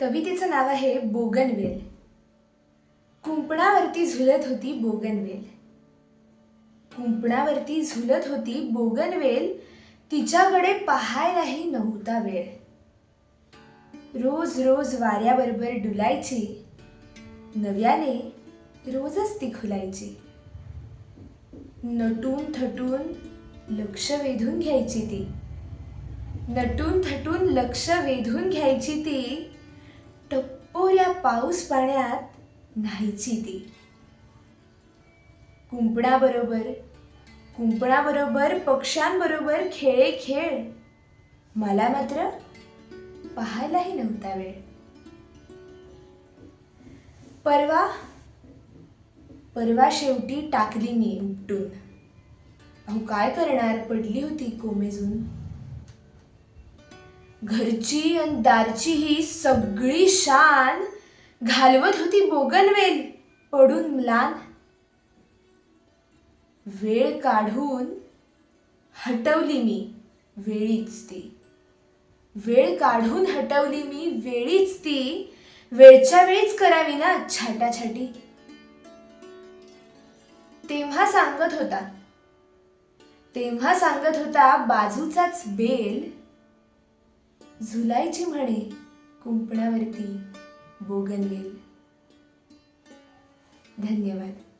कवितेचं नाव आहे बोगनवेल. कुंपणावरती झुलत होती बोगनवेल. कुंपणावरती झुलत होती बोगनवेल तिच्याकडे पाहायलाही नव्हता वेळ. रोज रोज वाऱ्याबरोबर डुलायची नव्याने रोजच ती खुलायची. नटून थटून लक्ष वेधून घ्यायची ती. नटून थटून लक्ष वेधून घ्यायची ती टप्पोऱ्या पाऊस पाण्यात न्हायची ती. कुंपणाबरोबर कुंपणाबरोबर पक्ष्यांबरोबर खेळे खेळ. मला मात्र पाहायलाही नव्हता वेळ. परवा परवा शेवटी टाकली मी उपटून. अहो काय करणार? पडली होती कोमेजून. घरची आणि दारची ही सगळी शान घालवत होती बोगनवेल. पडून म्लान वेळ काढून हटवली मी वेळीच ती. वेळ काढून हटवली मी वेळीच ती. वेळच्या वेळीच करावी ना छाटाछाटी. तेव्हा सांगत होता. तेव्हा सांगत होता बाजूचाच बेल झुलायची म्हणे कुंपणावरती बोगनवेल. धन्यवाद.